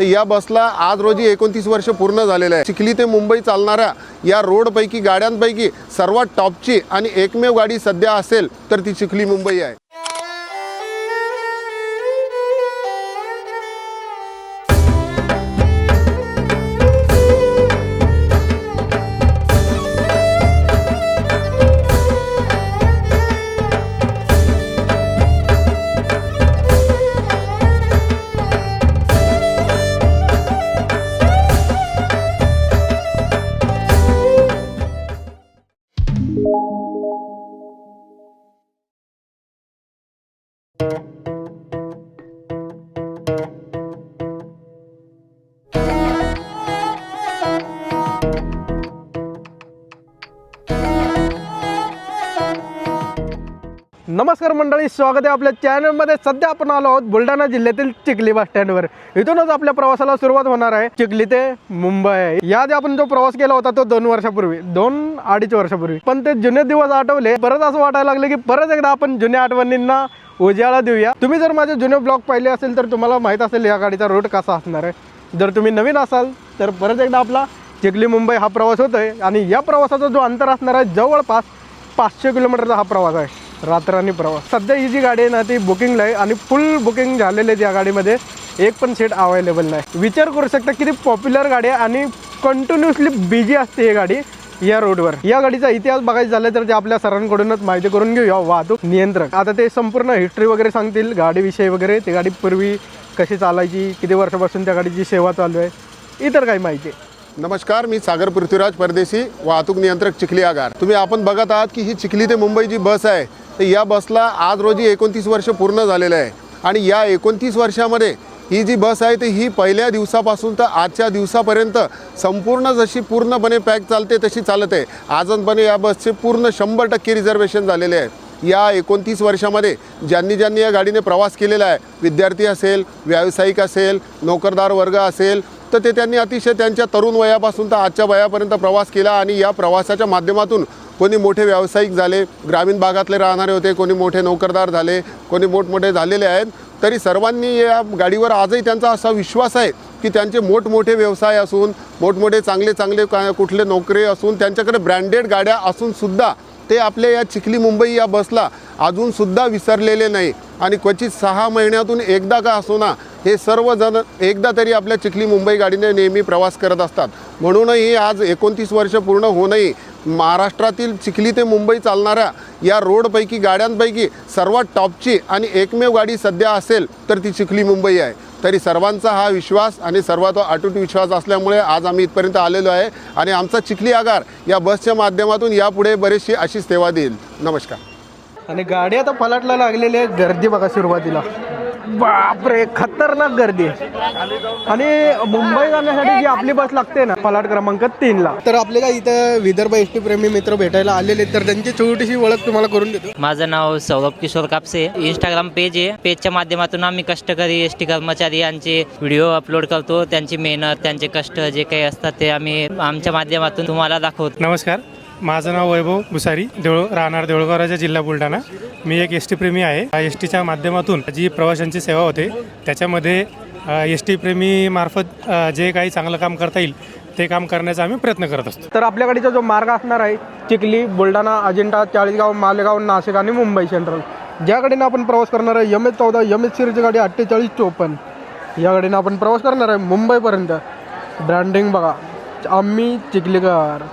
या बसला आज रोजी एकोणतीस वर्ष पूर्ण झालेलं आहे. चिखली ते मुंबई चालणाऱ्या या रोडपैकी गाड्यांपैकी सर्वात टॉपची आणि एकमेव गाडी सध्या असेल तर ती चिखली मुंबई आहे. नमस्कार मंडळी स्वागत आहे आपल्या चॅनलमध्ये. सध्या आपण आलो आहोत बुलढाणा जिल्ह्यातील चिखली बस स्टँडवर. इथूनच आपल्या प्रवासाला सुरुवात होणार आहे चिखली ते मुंबई. याआधी आपण जो प्रवास केला होता तो दोन वर्षापूर्वी दोन अडीच वर्षापूर्वी. पण ते जुने दिवस आठवले परत असं वाटायला लागले की परत एकदा आपण जुन्या आठवणींना उजाळा देऊया. तुम्ही जर माझे जुने ब्लॉग पाहिले असेल तर तुम्हाला माहीत असेल या गाडीचा रूट कसा असणार आहे. जर तुम्ही नवीन असाल तर परत एकदा आपला चिखली मुंबई हा प्रवास होतोय. आणि या प्रवासाचा जो अंतर असणार आहे जवळपास पाचशे किलोमीटरचा हा प्रवास आहे. रात्रानी प्रवास. सध्या ही जी गाडी आहे ना ती बुकिंगला आहे आणि फुल बुकिंग झालेली आहे या गाडीमध्ये. एक पण सीट अवेलेबल नाही. विचार करू शकता किती पॉप्युलर गाडी आहे आणि कंटिन्युअसली बिझी असते ही गाडी या रोडवर या गाडीचा इतिहास बघायचा झाला तर ते आपल्या सरांकडूनच माहिती करून घेऊया वाहतूक नियंत्रक. आता ते संपूर्ण हिस्ट्री वगैरे सांगतील गाडीविषयी वगैरे ती गाडी पूर्वी कशी चालायची किती वर्षापासून त्या गाडीची सेवा चालू आहे इतर काही माहिती. नमस्कार मी सागर पृथ्वीराज परदेशी वाहतूक नियंत्रक चिखली आगार. तुम्ही आपण बघत आहात की ही चिखली ते मुंबई जी बस आहे तर या बसला आज रोजी एकोणतीस वर्ष पूर्ण झालेलं आहे. आणि या एकोणतीस वर्षामध्ये ही जी बस आहे ती ही पहिल्या दिवसापासून तर आजच्या दिवसापर्यंत संपूर्ण जशी पूर्णपणे पॅक चालते तशी चालत आहे. आजपणे या बसचे पूर्ण शंभर टक्के रिझर्वेशन झालेले आहे. या एकोणतीस वर्षामध्ये ज्यांनी ज्यांनी या गाडीने प्रवास केलेला आहे विद्यार्थी असेल व्यावसायिक असेल नोकरदार वर्ग असेल तर ते त्यांनी अतिशय त्यांच्या तरुण वयापासून तर आजच्या वयापर्यंत प्रवास केला आणि या प्रवासाच्या माध्यमातून कोणी मोठे व्यावसायिक झाले ग्रामीण भागातले राहणारे होते कोणी मोठे नोकरदार झाले कोणी मोठमोठे झालेले आहेत तरी सर्वांनी या गाडीवर आजही त्यांचा असा विश्वास आहे की त्यांचे मोठमोठे व्यवसाय असून मोठमोठे चांगले चांगले का कुठले नोकरी असून त्यांच्याकडे ब्रँडेड गाड्या असूनसुद्धा ते आपल्या या चिखली मुंबई या बसला अजूनसुद्धा विसरलेले नाही. आणि क्वचित सहा महिन्यातून एकदा का असोना हे सर्वजण एकदा तरी आपल्या चिखली मुंबई गाडीने नेहमी प्रवास करत असतात. म्हणूनही आज एकोणतीस वर्ष पूर्ण होऊनही महाराष्ट्रातील चिखली ते मुंबई चालणाऱ्या या रोडपैकी गाड्यांपैकी सर्वात टॉपची आणि एकमेव गाडी सध्या असेल तर ती चिखली मुंबई आहे. तरी सर्वांचा हा विश्वास आणि सर्वात अटूट विश्वास असल्यामुळे आज आम्ही इथपर्यंत आलेलो आहे आणि आमचा चिखली आगार या बसच्या माध्यमातून यापुढे बरीचशी अशीच सेवा देईल. नमस्कार. आणि गाडी आता पलटला लागलेली आहे गर्दी बघा सुरुवातीला. बापरे खतरनाक गर्दी. आणि मुंबई जाण्यासाठी जी आपली बस लागते ना पलाट क्रमांक तीन ला तर आपले काय इथं विदर्भ एस टी प्रेमी मित्र भेटायला आलेले आहेत, तर त्यांची छोटीशी ओळख तुम्हाला करून देतो. माझं नाव सौरभ किशोर कापसे. इंस्टाग्राम पेज आहे. पेजच्या माध्यमातून आम्ही कष्टकरी एस टी कर्मचारी यांचे व्हिडिओ अपलोड करतो. त्यांची मेहनत त्यांचे कष्ट जे काही असतात ते आम्ही आमच्या माध्यमातून तुम्हाला दाखवतो. नमस्कार. माझं नाव वैभव भुसारी देऊळ राहणार देऊळगावराजा जिल्हा बुलढाणा. मी एक एस टी प्रेमी आहे. एस टीच्या माध्यमातून जी प्रवाशांची सेवा होते त्याच्यामध्ये एस टी प्रेमी मार्फत जे काही चांगलं काम करता येईल ते काम करण्याचा आम्ही प्रयत्न करत असतो. तर आपल्या गाडीचा जो मार्ग असणार आहे चिखली बुलढाणा अजिंठा चाळीसगाव मालेगाव नाशिक आणि मुंबई सेंट्रल ज्याकडेनं आपण प्रवास करणार आहे यम एच चौदा यम एच सिरीजची गाडी अठ्ठेचाळीस चोपन्न. या गाडीनं आपण प्रवास करणार आहे मुंबईपर्यंत. ब्रँडिंग बघा. आम्ही चिखलीकर.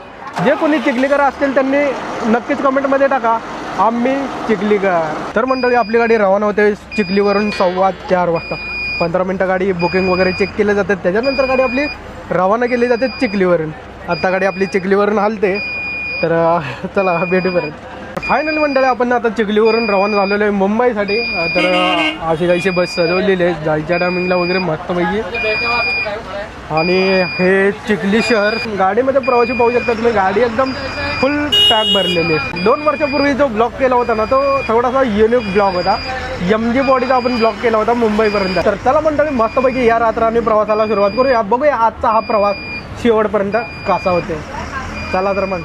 जे कोणी चिखलीकर असतील त्यांनी नक्कीच कमेंटमध्ये टाका. आम्ही चिखलीकर. तर मंडळी आपली गाडी रवाना होते चिखलीवरून सव्वा चार वाजता. पंधरा मिनटं गाडी बुकिंग वगैरे चेक केले जाते. त्याच्यानंतर गाडी आपली रवाना केली जाते चिखलीवरून. आत्ता गाडी आपली चिखलीवरून हलते. तर चला भेटू परत. फायनल मंडळी आपण आता चिखलीवरून रवाना झालेलो आहे मुंबईसाठी. तर अशी काहीशी बस सजवलेली आहे. जायच्या टायमिंगला वगैरे मस्तपैकी. आणि हे चिखली शहर गाडीमध्ये प्रवासी पाहू शकता तुम्ही. गाडी एकदम फुल पॅक भरलेली आहे. दोन वर्षापूर्वी जो ब्लॉक केला होता ना तो थोडासा युनिक ब्लॉक होता. एम जी बॉडीचा आपण ब्लॉक केला होता मुंबईपर्यंत. तर चला मंडळी मस्तपैकी या रात्र आम्ही प्रवासाला सुरुवात करूया. बघूया आजचा हा प्रवास शेवटपर्यंत कसा होते चला तर मग.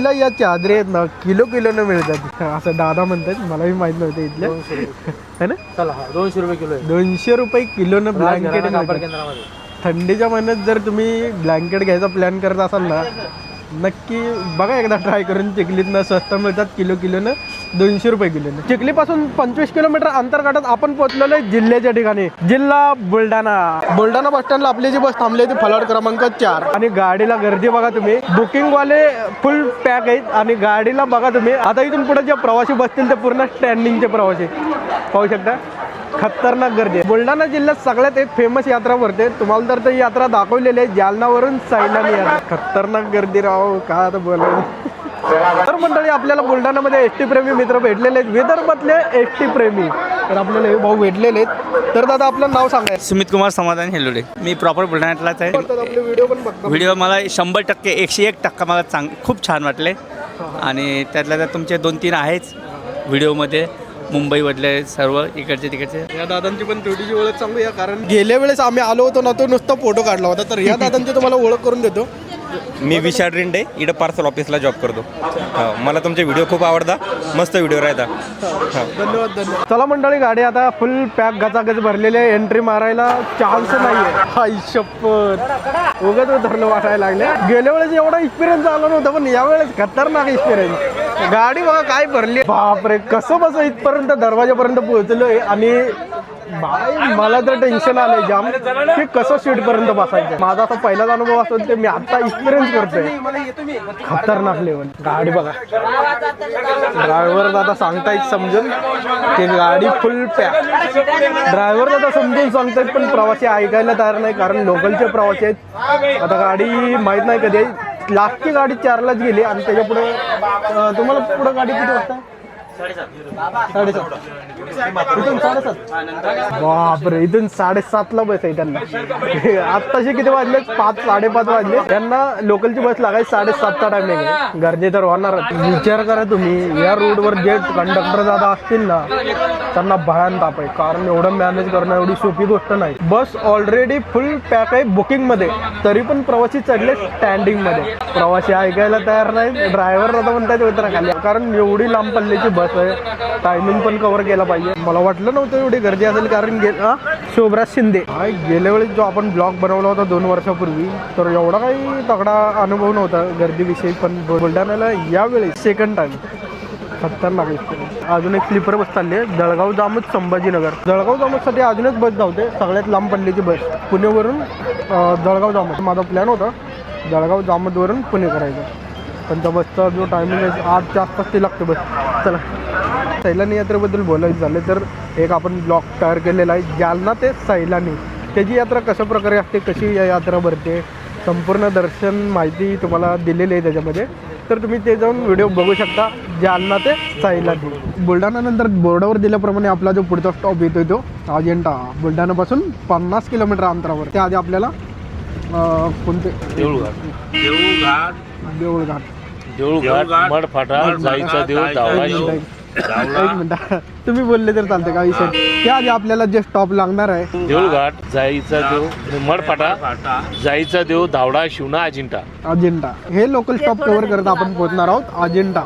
चिखलीला या चादरी आहेत ना किलो किलोनं मिळतात. असं दादा म्हणतात मलाही माहीत नव्हतं इथले. है ना? चला हा दोनशे रुपये किलो आहे. दोनशे रुपये किलोनं ब्लँकेट थंडीच्या महिन्यात जर तुम्ही ब्लँकेट घ्यायचा प्लॅन करत असाल ना नक्की बघा एकदा ट्राय करून चिखलीतनं स्वस्त मिळतात किलो किलोनं दोनशे रुपये किलोनं. चिखलीपासून पंचवीस किलोमीटर अंतर काढत आपण पोहोचलेलो आहे जिल्ह्याच्या ठिकाणी जिल्हा बुलढाणा. बुलढाणा बस स्टँडला आपली जी बस थांबली ती फलाट क्रमांक चार. आणि गाडीला गर्दी बघा तुम्ही. बुकिंग वाले फुल पॅक आहेत आणि गाडीला बघा तुम्ही. आता इथून पुढे जे प्रवासी बसतील ते पूर्ण स्टँडिंगचे प्रवासी. पाहू शकता? खतरनाक गर्दी आहे. बुलढाणा जिल्ह्यात सगळ्यात एक फेमस यात्रा भरते तुम्हाला तर ती यात्रा दाखवलेली आहे. जालनावरून सैलानी यात्रा. खतरनाक गर्दी राहो काय आता बोलावं? तर मंडळी आपल्याला बुलढाणामध्ये एस टी प्रेमी मित्र भेटलेले आहेत. विदर्भातले एस टी प्रेमी. तर आपल्याला हे भाऊ भेटलेले आहेत. तर दादा आपलं नाव सांगायचं सुमित कुमार समाधान हेलोडे. मी प्रॉपर बुलढाण्यातलाच आहे. व्हिडिओ पण बघता व्हिडिओ मला शंभर टक्के एकशे एक टक्का मला चांग खूप छान वाटले. आणि त्यातल्या त्यात तुमचे दोन तीन आहेच व्हिडिओमध्ये मुंबईमधले सर्व इकडचे तिकडचे. या दादांची पण थोडीशी ओळख सांगूया कारण गेल्या वेळेस आम्ही आलो होतो ना तो नुसता फोटो काढला होता. तर या दादांची तुम्हाला ओळख करून देतो. मी विशाल रिंडे इकडं पार्सल ऑफिसला जॉब करतो. हो, मला तुमचे व्हिडिओ खूप आवडता. मस्त व्हिडिओ राहता. हो. धन्यवाद धन्यवाद. चला मंडळी गाडी आता फुल पॅक गचागच भरलेली आहे. एंट्री मारायला चान्स नाहीये. हाय शपथ. उगाच धरलं वाटायला लागले. गेल्या वेळेस एवढा एक्सपिरियन्स आला नव्हता पण यावेळेस खतरनाक एक्सपिरियन्स गाडी बघा काय भरली. बापरे कसं बस इथपर्यंत दरवाजापर्यंत पोहोचलोय. आणि बाय मला तर टेन्शन आलंय जाम की कसं सीट पर्यंत बसायचं? माझा असा पहिलाच अनुभव असतो ते मी आता एक्सपिरियन्स करतोय. खतरनाक लेवल गाडी बघा. ड्रायव्हर दादा सांगतायत समजून ते गाडी फुल पॅक ड्रायव्हर दादा समजून सांगतायत पण प्रवासी ऐकायला तयार नाही कारण लोकलचे प्रवासी आहेत. आता गाडी माहीत नाही कधी. आहे. लास्टची गाडी चारलाच गेली आणि त्याच्या पुढे तुम्हाला पुढे गाडी किती वाजता? साडेसात. इथून साडेसात बापरे इथून साडेसातला बस आहे त्यांना. आत्ताशी किती वाजले? पाच साडेपाच वाजले. त्यांना लोकलची बस लागायची साडेसातचा टायमिंग आहे गर्दी तर होणार. विचार करा तुम्ही. या रोडवर जे कंडक्टर दादा असतील ना त्यांना भयान ताप आहे. कारण एवढं मॅनेज करणं एवढी सोपी गोष्ट नाही. बस ऑलरेडी फुल पॅक आहे बुकिंगमध्ये. तरी पण प्रवासी चढले स्टँडिंगमध्ये. प्रवासी ऐकायला तयार नाही ड्रायव्हर आता म्हणतात खाली. कारण एवढी लांब पल्ल्याची बस आहे टायमिंग पण कव्हर केला पाहिजे. मला वाटलं नव्हतं एवढी गर्दी असेल कारण गे शोभराज शिंदे. हा गेल्या वेळेस जो आपण ब्लॉग बनवला होता दोन वर्षापूर्वी तर एवढा काही तगडा अनुभव नव्हता गर्दीविषयी पण बुलढाण्याला यावेळी सेकंड टाइम खतरनाक experience. अजून एक स्लीपर बस चालली आहे जळगाव जामोद संभाजीनगर. जळगाव जामोदसाठी अजून एक बस धावते सगळ्यात लांब पडलीची बस पुणेवरून जळगाव जामोद. माझा प्लॅन होता जळगाव जामोदवरून पुणे करायचं. पण त्या बसचा जो टायमिंग आहे आठच्या आसपास ती लागते बस. चला. सैलानी यात्रेबद्दल बोलायचं झालं तर एक आपण ब्लॉग तयार केलेला आहे. जालना ते सैलानी. त्याची यात्रा कशा प्रकारे असते कशी या यात्रा भरते संपूर्ण दर्शन माहिती तुम्हाला दिलेली आहे त्याच्यामध्ये. तर तुम्ही ते जाऊन व्हिडिओ बघू शकता. जालना ते सैलानी. बुलढाणानंतर बोर्डावर दिल्याप्रमाणे आपला जो पुढचा स्टॉप येतोय तो अजिंठा. बुलढाणापासून पन्नास किलोमीटर अंतरावर. त्याआधी आपल्याला कोणते? देऊळघाट. देऊळघाट. देऊळघाट मडफाटा धावला एक मिनिट तुम्ही बोलले तर चालते का विषय? त्या आधी आपल्याला जे स्टॉप लागणार आहे. देऊळघाट जायचा देव मडफाटा जायचा देव धावडा शिवना अजिंठा. अजिंठा. हे लोकल स्टॉप कव्हर करत आपण पोहोचणार आहोत. अजिंठा.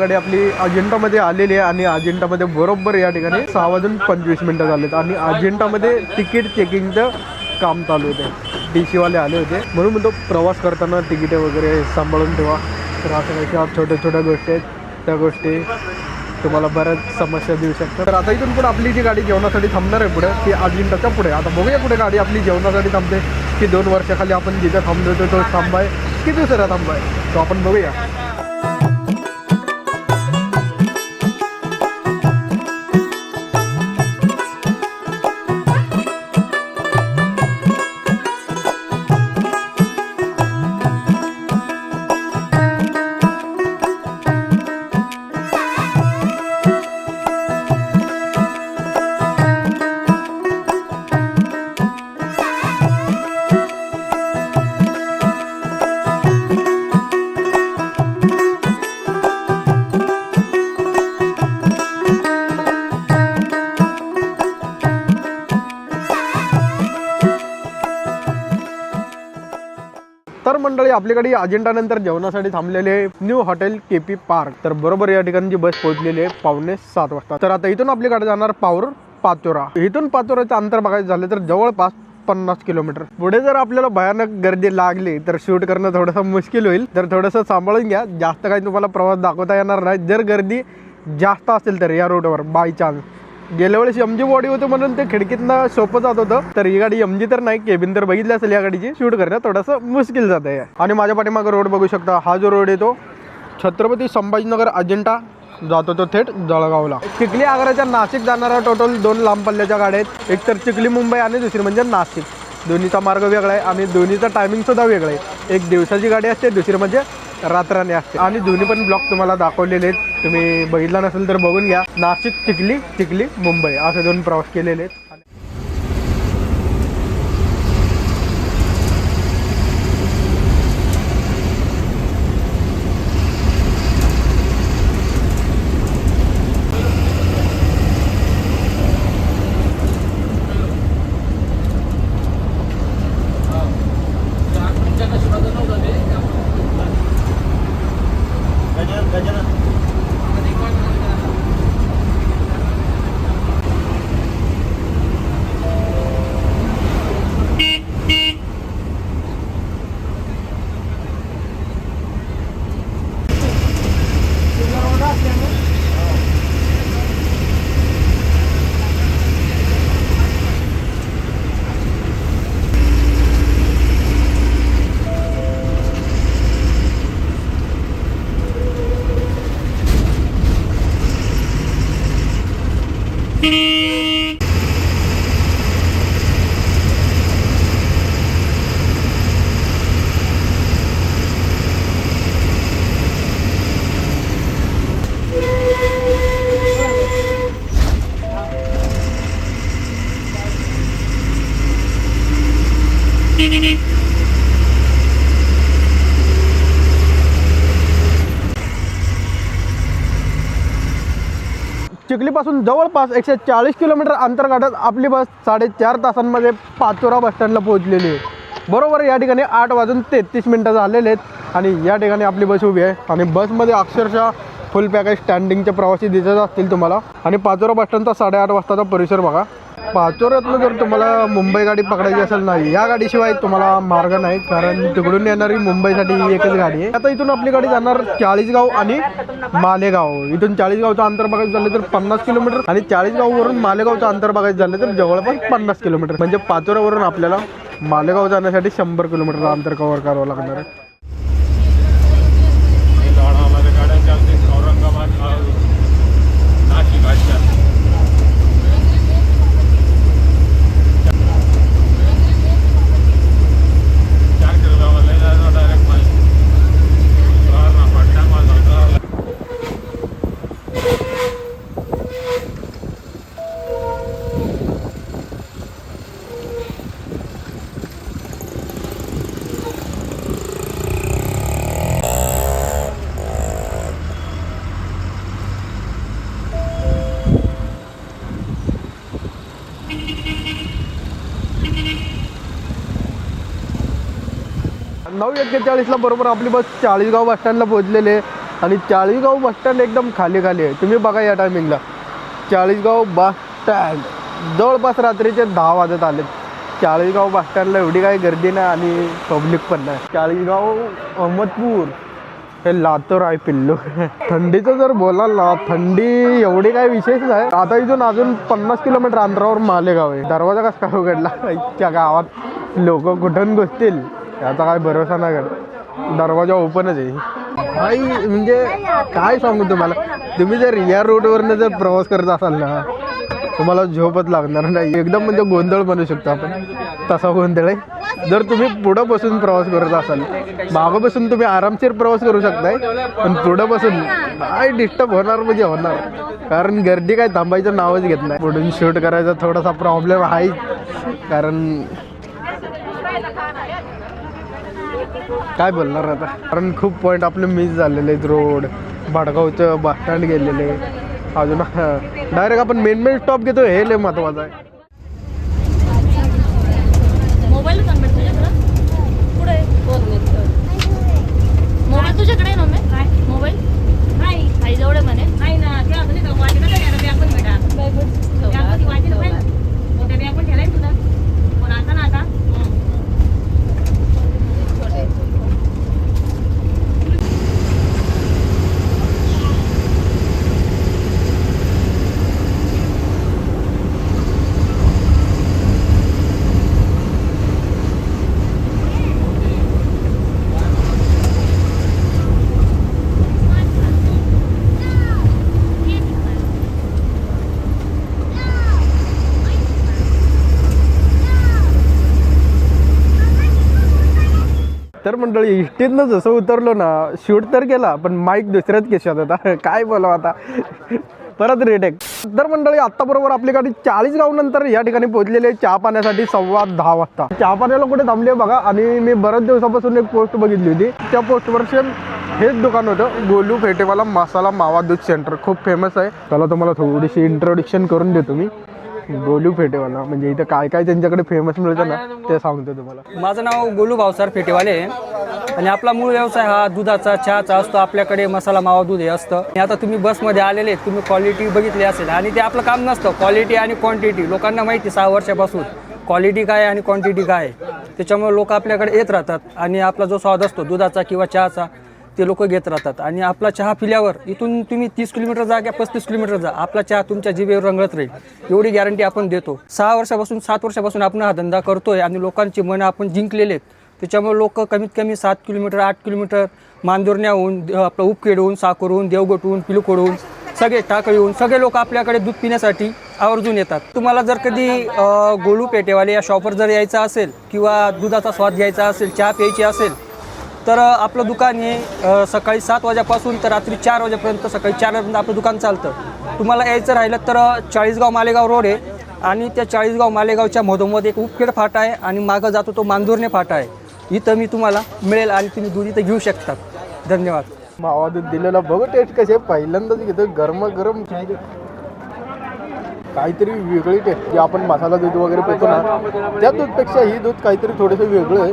मंडळी गाडी आपली अजिंठामध्ये आलेली आहे आणि अजिंठामध्ये बरोबर या ठिकाणी सहा वाजून पंचवीस मिनटं झालेत आणि अजिंठामध्ये तिकीट चेकिंगचं काम चालू होते. डी सीवाले आले होते. म्हणून म्हणतो प्रवास करताना तिकिटे वगैरे सांभाळून ठेवा. तर असं काही छोट्या छोट्या गोष्टी आहेत त्या गोष्टी तुम्हाला बऱ्याच समस्या देऊ शकतात. तर आता इथून पुढे आपली जी गाडी जेवणासाठी थांबणार आहे पुढे ती अजिंठाच्या पुढे. आता बघूया पुढे गाडी आपली जेवणासाठी थांबते. की दोन वर्षाखाली आपण जिथे थांबलो होतो तो थांबाय की दुसरा थांबाय? तो आपण बघूया. तर मंडळी आपल्याकडे अजिंठानंतर जेवणासाठी थांबलेले न्यू हॉटेल केपी पार्क. तर बरोबर या ठिकाणी जी बस पोहोचलेली आहे पावणे सात वाजता. तर आता इथून आपल्याकडे जाणार पावर पाचोरा. इथून पाचोराचं अंतर बघायचं झालं तर जवळपास पन्नास किलोमीटर. पुढे जर आपल्याला भयानक गर्दी लागली तर शूट करणं थोडंसं मुश्किल होईल. तर थोडंसं सांभाळून घ्या. जास्त काही तुम्हाला प्रवास दाखवता येणार नाही. जर गर्दी जास्त असेल तर या रोडवर बाय चान्स गेल्या वेळेस एमजी बॉडी होतं म्हणून ते खिडकीतनं सोपं जात होतं. तर ही गाडी एमजी तर नाही केबिन तर बघितली असेल या गाडीची. शूट करणं थोडंसं मुश्किल जात आहे आणि माझ्या पाठीमागं रोड बघू शकता. हा जो रोड येतो छत्रपती संभाजीनगर अजिंठा जातो तो थेट जळगावला. चिखली आग्राच्या नाशिक जाणारा टोटल दोन लांब पल्ल्याच्या गाड्या आहेत. एक तर चिखली मुंबई आणि दुसरी म्हणजे नाशिक. दोन्हीचा मार्ग वेगळा आहे आणि दोन्हीचा टायमिंग सुद्धा वेगळं आहे. एक दिवसाची गाडी असते दुसरी म्हणजे रात्राने असते. आणि दोन्ही पण ब्लॉक तुम्हाला दाखवलेले आहेत. तुम्ही बघितला नसेल तर बघून घ्या. नाशिक चिखली चिखली मुंबई असे दोन प्रवास केलेले आहेत. चिखलीपासून जवळपास एकशे चाळीस किलोमीटर अंतर्गतात आपली बस साडेचार तासांमध्ये पाचोरा बसस्टँडला पोहोचलेली आहे. बरोबर या ठिकाणी आठ वाजून तेहतीस मिनटं झालेले आहेत आणि या ठिकाणी आपली बस उभी आहे. आणि बसमध्ये अक्षरशः फुल पॅकेज स्टँडिंगचे प्रवासी दिसत असतील तुम्हाला. आणि पाचोरा बसस्टँडचा साडेआठ वाजताचा परिसर बघा. पाचोऱ्यातलं जर तुम्हाला मुंबई गाडी पकडायची असेल ना या गाडीशिवाय तुम्हाला मार्ग नाही कारण तिकडून येणारी मुंबईसाठी ही एकच गाडी आहे. आता इथून आपली गाडी जाणार चाळीसगाव आणि मालेगाव. इथून चाळीसगावचं अंतर बघायचं झालं तर पन्नास किलोमीटर आणि चाळीसगाववरून मालेगावचं अंतर बघायचं झालं तर जवळपास पन्नास किलोमीटर. म्हणजे पाचोऱ्यावरून आपल्याला मालेगाव जाण्यासाठी शंभर किलोमीटर अंतर कव्हर करावं लागणार आहे. नऊ एक्केचाळीसला बरोबर आपली बस चाळीसगाव बसस्टँडला पोहोचलेली आहे. आणि चाळीसगाव बसस्टँड एकदम खाली खाली आहे. तुम्ही बघा या टायमिंगला चाळीसगाव बस स्टँड. जवळपास रात्रीचे दहा वाजत आले चाळीसगाव बसस्टँडला एवढी काही गर्दी नाही आणि पब्लिक पण नाही. चाळीसगाव अहमदपूर हे लातूर आहे पिल्लू. थंडीचं जर बोलाल ना थंडी एवढी काय विशेष नाही. आता इथून अजून पन्नास किलोमीटर अंतरावर मालेगाव आहे. दरवाजा कसा काय उघडला? इतक्या गावात लोक कुठून घुसतील? याचा काय भरोसा नाही करत. दरवाजा ओपनच आहे. काही म्हणजे काय सांगू तुम्हाला? तुम्ही जर या रोडवरनं जर प्रवास करत असाल ना तुम्हाला झोपच लागणार नाही. एकदम म्हणजे गोंधळ बनू शकतो आपण. तसा गोंधळ आहे. जर तुम्ही पुढं बसून प्रवास करत असाल मागं बसून तुम्ही आरामशीर प्रवास करू शकताय पण पुढं बसून काय डिस्टर्ब होणार म्हणजे होणार. कारण गर्दी काय थांबायचं नावच घेत नाही. पुढून शूट करायचा थोडासा प्रॉब्लेम आहे. कारण काय बोलणार आता? कारण खूप पॉईंट आपले मिस झालेले आहेत रोड भाडगावचं बस स्टँड गेलेले. अजून डायरेक्ट आपण मेन मेन स्टॉप घेतो हे लय महत्वाचं आहे. मोबाईल तुझ्याकडे? मंडळी इष्टीतनं जसं उतरलो ना शूट तर केला पण माईक दुसऱ्याच केशात होता. काय बोलावं आता? परत रेटेक तर मंडळी आत्ता बरोबर आपली गाडी चाळीस गाव नंतर या ठिकाणी पोहोचलेली आहे. चहा पाण्यासाठी सव्वा दहा वाजता. चहा पाण्याला कुठे थांबले बघा. आणि मी बऱ्याच दिवसापासून एक पोस्ट बघितली होती. त्या पोस्टवर सेम हेच दुकान होतं. गोलू फेटेवाला मसाला मावा दूध सेंटर खूप फेमस आहे. त्याला तुम्हाला थोडीशी इंट्रोडक्शन करून देतो मी. गोलू फेटेवाला. म्हणजे इथं काय काय त्यांच्याकडे फेमस मिळतं ना ते सांगतो तुम्हाला. माझं नाव गोलू भावसार फेटेवाले आहे. आणि आपला मूळ व्यवसाय हा दुधाचा चहाचा असतो. आपल्याकडे मसाला मावा दूध हे असतं. आणि आता तुम्ही बसमध्ये आलेले आहेत, तुम्ही क्वालिटी बघितली असेल. आणि ते आपलं काम नसतं. क्वालिटी आणि क्वांटिटी लोकांना माहिती आहे सहा वर्षापासून. क्वालिटी काय आणि क्वांटिटी काय? आहे त्याच्यामुळे लोक आपल्याकडे येत राहतात. आणि आपला जो स्वाद असतो दुधाचा किंवा चहाचा ते लोक घेत राहतात. आणि आपला चहा पिल्यावर इथून तुम्ही तीस किलोमीटर जा किंवा पस्तीस किलोमीटर जा. आपला चहा तुमच्या जिभेवर रंगत राहील. एवढी गॅरंटी आपण देतो. सहा वर्षापासून सात वर्षापासून आपण हा धंदा करतोय. आणि लोकांची मनं आपण जिंकलेले आहेत. त्याच्यामुळे लोक कमीत कमी सात किलोमीटर आठ किलोमीटर मांदुरण्याहून आपलं उपखेडहून साकोरहून देवगटहून पिलकोडहून सगळे टाकळीहून सगळे लोक आपल्याकडे दूध पिण्यासाठी आवर्जून येतात. तुम्हाला जर कधी गोलू पेटेवाले या शॉपवर जर यायचं असेल किंवा दुधाचा स्वाद घ्यायचा असेल चहा प्यायची असेल तर आपलं दुकान हे सकाळी सात वाजेपासून तर रात्री चार वाजेपर्यंत सकाळी चार वाजेपर्यंत आपलं दुकान चालतं. तुम्हाला यायचं राहिलं तर चाळीसगाव मालेगाव रोड आहे आणि त्या चाळीसगाव मालेगावच्या मधोमध एक उपखेड फाटा आहे आणि मागं जातो तो मांदुर्णे फाटा आहे. इथं मी तुम्हाला मिळेल आणि तुम्ही दूध इथं घेऊ शकतात धन्यवाद. मावा दूध दिलेला बघू टेस्ट कशी आहे. पहिल्यांदाच घेतो गरम गरम काहीतरी वेगळी टेस्ट जे आपण मसाला दूध वगैरे पितो ना त्या दूधपेक्षा ही दूध काहीतरी थोडंसं वेगळं आहे.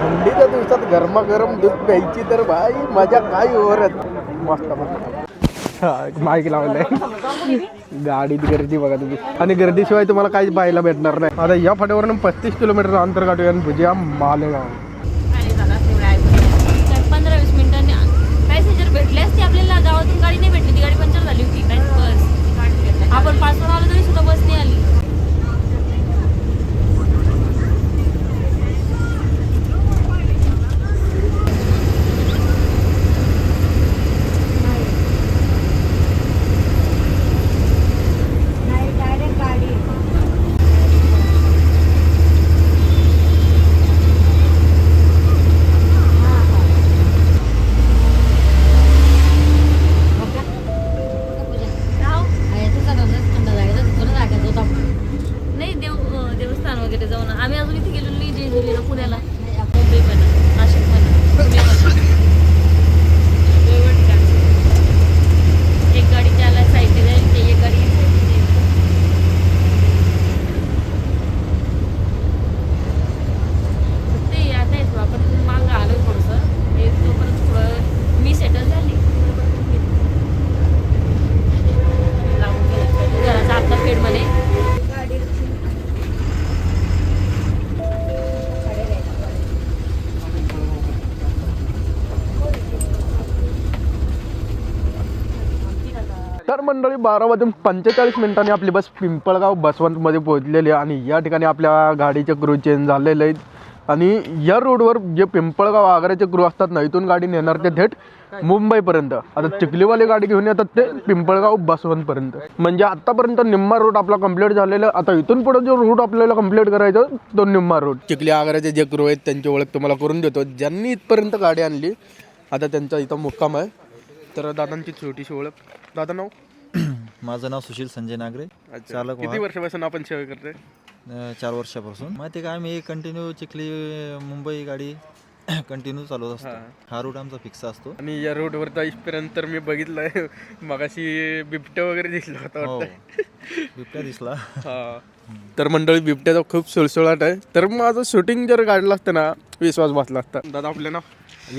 थंडीच्या दिवसात गरमागरम दूध प्यायची तर भाई मजा काय ओरत मस्त मस्त. माईक लावलंय. गाडीत गर्दी बघा तुम्ही. आणि गर्दीशिवाय तुम्हाला काहीच पाहायला भेटणार नाही. आता या फाट्यावरून पस्तीस किलोमीटर अंतर काढूया आणि भुजिया मालेगाव. पंधरा वीस मिनिटांनी पॅसेंजर भेटले असते आपल्याला. गावातून गाडी नाही भेटली. ती गाडी पंक्चर झाली होती. आपण बस आपण पाचवर आलो तरी सुद्धा बस नाही आली नाही देव अं, देवस्थान वगैरे जाऊन आम्ही अजून इथे गेलो नाही जेजुरीला पुण्याला मुंबई पण नाशिक पण पुणे पण वेगवेगळ्या ठिकाणी एक गाडी त्याला साईडने जाईल ते एक गाडी इथे जाईल. ते आता येतो आपण मागं आलो थोडंसं ते तोपर्यंत थोडं मी सेटल झाली लागून गेलं घराचा आपला फेडमध्ये तर मंडळी बारा वाजून पंचेचाळीस मिनिटांनी आपली बस पिंपळगाव बसवंतमध्ये पोहोचलेली आहे. आणि या ठिकाणी आपल्या गाडीचे क्रू चेंज झालेले आहेत. आणि या रोडवर जे पिंपळगाव आग्र्याचे क्रू असतात ना इथून गाडी नेणार ते थेट मुंबईपर्यंत. आता चिखलीवाली गाडी घेऊन येतात ते पिंपळगाव बसवंतपर्यंत म्हणजे आतापर्यंत निम्मा रूट आपला कंप्लीट झालेला आहे. आता इथून पुढे जो रूट आपल्याला कंप्लीट करायचा तो निम्मा रोड चिखली आग्र्याचे जे क्रू आहेत त्यांची ओळख तुम्हाला करून देतो. ज्यांनी इथपर्यंत गाडी आणली आता त्यांचा इथं मुक्काम आहे. तर दादांची छोटीशी ओळख. दादा नाव? माझं नाव सुशील संजय नागरे. चालक किती वाहक. वर्षापासून आपण सेवा करतोय? अ, चार वर्षापासून. माहिती का आम्ही कंटिन्यू चिखली मुंबई गाडी कंटिन्यू चालवत असतो. हा. रूट आमचा फिक्स असतो. आणि या रोडवर जाईपर्यंत तर मी बघितलंय. मगाशी बिबट्या वगैरे दिसला होता हो. बिबट्या दिसला. हा. तर मंडळी बिबट्याचा खूप सुळसुळाट आहे. तर माझं शूटिंग जर काढलं असतं ना विश्वास बसला असता. दादा आपलं नाव?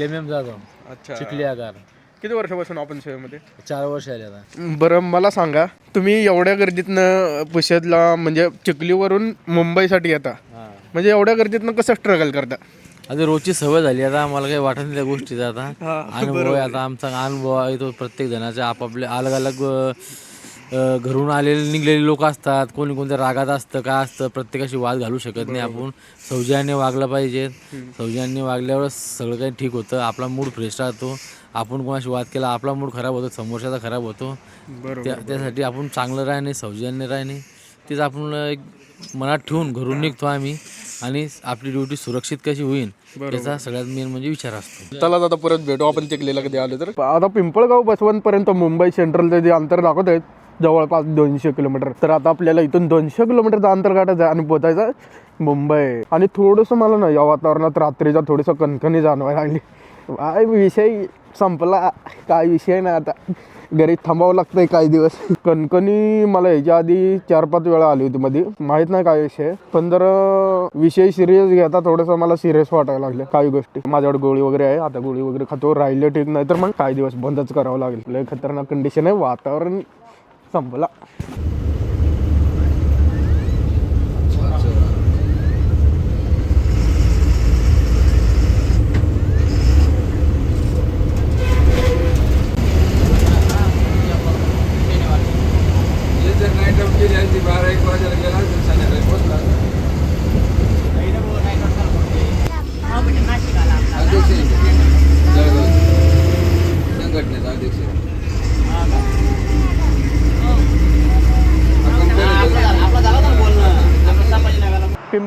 M M Jadhav. अच्छा. चिखली आगार. किती वर्षापासून आपण सेवेमध्ये? चार वर्ष आले आता. बरं मला सांगा तुम्ही एवढ्या गर्दीतनं पुषदला म्हणजे चिखलीवरून मुंबईसाठी येता. म्हणजे एवढ्या गर्दीतनं कसं स्ट्रगल करता? आता रोजची सवय झाली आता आम्हाला काही वाटत नाही त्या गोष्टीचा आता. अनुभव आहे आता आमचा अनुभव आहे तो प्रत्येक जणाचे आपापले अलग अलग घरून आलेले निघलेले लोक असतात कोणी कोणत्या रागात असतं काय असतं प्रत्येकाशी वाद घालू शकत नाही आपण. सौजन्याने वागलं पाहिजे. सौजन्याने वागल्यावरच सगळं काही ठीक होतं आपला मूड फ्रेश राहतो. आपण कोणाशी वाद केला आपला मूड खराब होतो समोरच्याचा खराब होतो. त्या त्यासाठी आपण चांगलं राहणे सौजन्य राहणे तेच आपण एक मनात ठेवून घरून निघतो आम्ही आणि आपली ड्युटी सुरक्षित कशी होईल याचा सगळ्यात मेन म्हणजे विचार असतो. चला आता परत भेटू. आपण चिखलीला कधी आलो तर. आता पिंपळगाव बसवंतपर्यंत मुंबई सेंट्रलचं जे अंतर दाखवत आहेत जवळपास दोनशे किलोमीटर. तर आता आपल्याला इथून दोनशे किलोमीटरचं अंतर काढायचं आहे आणि पोचायचं आहे मुंबई. आणि थोडंसं मला ना या वातावरणात रात्रीचा थोडंसं कणकणी जाणवायला लागली. काय विषय संपला. काय विषय नाही आता. घरी थांबावं लागतंय काही दिवस. कणकणी मला याच्या आधी चार पाच वेळा आली होती मध्ये माहीत नाही काय विषय. पण जर विषय सिरियस घेता थोडंसं मला सिरियस वाटायला लागलं. काही गोष्टी. माझ्याकडे गोळी वगैरे आहे. आता गोळी वगैरे खातो. राहिले ठीक. नाही तर मग काही दिवस बंदच करावं लागेल. लय खतरनाक कंडिशन आहे. वातावरण संपला.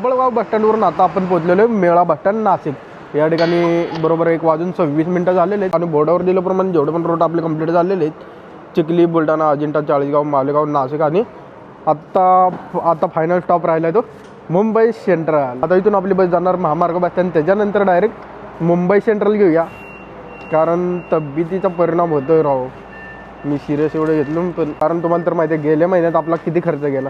पिंपळगाव बसस्टँडवरून आता आपण पोहोचलेलो आहे मेळा बसस्टँड नाशिक. या ठिकाणी बरोबर एक वाजून सव्वीस मिनटं झालेले आहेत. आणि बोर्डावर दिल्याप्रमाणे जेवढे पण रोड आपले कंप्लीट झालेले आहेत चिखली बुलढाणा अजिंठा चाळीसगाव मालेगाव नाशिक आणि आत्ता आता फायनल स्टॉप राहिला आहे तो मुंबई सेंट्रल आता इथून आपली बस जाणार महामार्ग बसस्टँड त्याच्यानंतर डायरेक्ट मुंबई सेंट्रल घेऊया. कारण तब्येतीचा परिणाम होतोय राव. मी सिरियस एवढं घेतलो पण कारण तुम्हाला तर माहिती आहे गेल्या महिन्यात आपला किती खर्च गेला?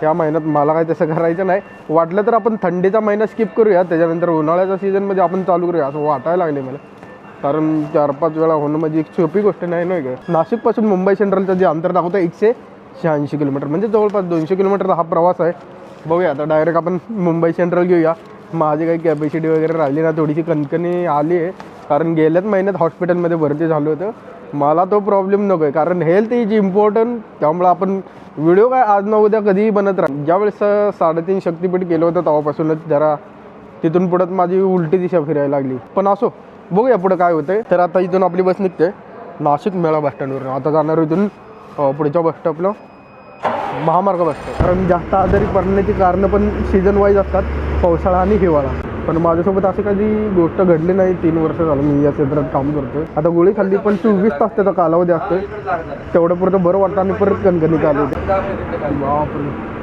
ह्या महिन्यात मला काही तसं करायचं नाही. वाटलं तर आपण थंडीचा महिना स्किप करूया. त्याच्यानंतर उन्हाळ्याच्या सीझनमध्ये आपण चालू करूया. असं वाटायला लागले मला. कारण चार पाच वेळा होणं म्हणजे एक सोपी गोष्ट नाही ना का? नाशिकपासून मुंबई सेंट्रलचं जे अंतर दाखवतं एकशे शहाऐंशी किलोमीटर म्हणजे जवळपास दोनशे किलोमीटरचा हा प्रवास आहे. बघूया आता डायरेक्ट आपण मुंबई सेंट्रल घेऊया. माझी काही कॅपॅसिटी वगैरे राहिली ना थोडीशी कणकणी आली आहे. कारण गेल्याच महिन्यात हॉस्पिटलमध्ये भरती झालं होतं. मला तो प्रॉब्लेम नको आहे कारण हेल्थ इज इम्पॉर्टंट त्यामुळे आपण व्हिडिओ काय आज ना उद्या कधीही बनत राहा ज्यावेळेस साडेतीन शक्तीपीठ केलं होतं तेव्हापासूनच जरा तिथून पुढं माझी उलटी दिशा फिरायला लागली. पण असो बघूया पुढं काय होतंय. तर आता इथून आपली बस निघते. नाशिक मेळा बस स्टँडवरून आता जाणार इथून पुढच्या बस स्टॉपला महामार्ग बस स्टॉप कारण जास्त आजारी पडण्याची कारणं पण सीझन वाईज असतात. पावसाळा आणि हिवाळा. पण माझ्यासोबत असं कधी गोष्ट घडली नाही. तीन वर्ष झालं मी या क्षेत्रात काम करतोय. आता गोळी खाल्ली पण चोवीस तास त्याचा कालावधी असतोय. तेवढं पुरतं बरं वाटतं आणि परत कणकणी चालू होते बापरे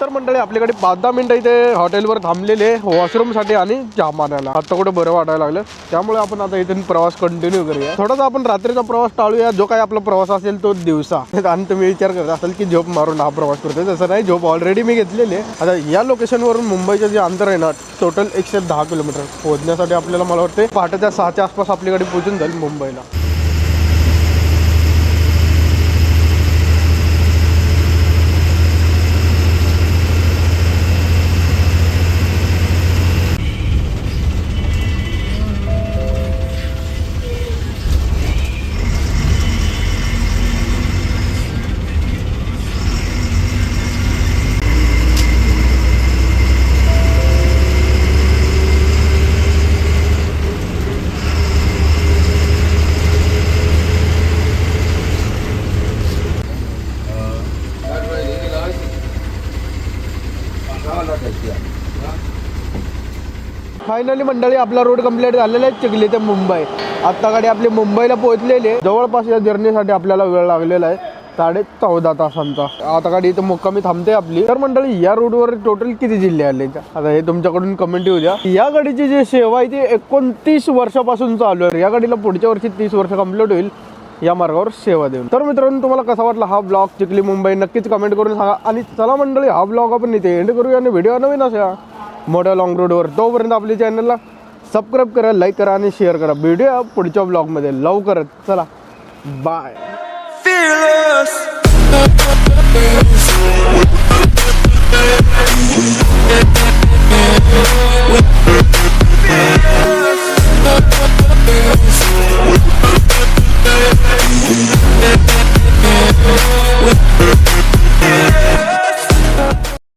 तर मंडळी आपल्याकडे पाच दहा मिनिटं इथे हॉटेलवर थांबलेले वॉशरूमसाठी आणि चहा मारायला आता कुठं बरं वाटायला लागलं. त्यामुळे आपण आता इथून प्रवास कंटिन्यू करूया. थोडासा आपण रात्रीचा प्रवास टाळूया. जो काही आपला प्रवास असेल तो दिवसा. आणि तुम्ही विचार करत असाल की झोप मारून हा प्रवास करतोय. तसं नाही झोप ऑलरेडी मी घेतलेली आहे. आता या लोकेशनवरून मुंबईचं जे अंतर आहे ना टोटल एकशे दहा किलोमीटर. पोहोचण्यासाठी आपल्याला मला वाटते पहाटेच्या सहाच्या आसपास आपल्याकडे पोहोचून जाईल मुंबईला. फायनली मंडळी आपला रोड कंप्लीट झालेला आहे चिखली ते मुंबई. आत्ता आपली मुंबईला पोहोचलेले आहे. जवळपास या जर्नीसाठी आपल्याला वेळ लागलेला आहे. साडे चौदा तासांचा. आता गाडी इथं मुक्कामी थांबते आपली. तर मंडळी या रोडवर टोटल किती जिल्हे आले आता हे तुमच्याकडून कमेंट येऊ द्या. या गाडीची जी सेवा आहे ती एकोणतीस वर्षापासून चालू आहे. या गाडीला पुढच्या वर्षी तीस वर्ष कंप्लीट होईल. या मार्गावर सेवा देऊन. तर मित्रांनो तुम्हाला कसा वाटला हा ब्लॉग चिखली मुंबई? नक्कीच कमेंट करून सांगा. आणि चला मंडळी हा ब्लॉग आपण इथे एंड करूया आणि व्हिडिओ नवीन असा. मोठ्या लॉंग रोडवर तोपर्यंत आपल्या चॅनलला सबस्क्राईब करा लाईक करा आणि शेअर करा. व्हिडिओ पुढच्या ब्लॉगमध्ये लवकरच. चला. बाय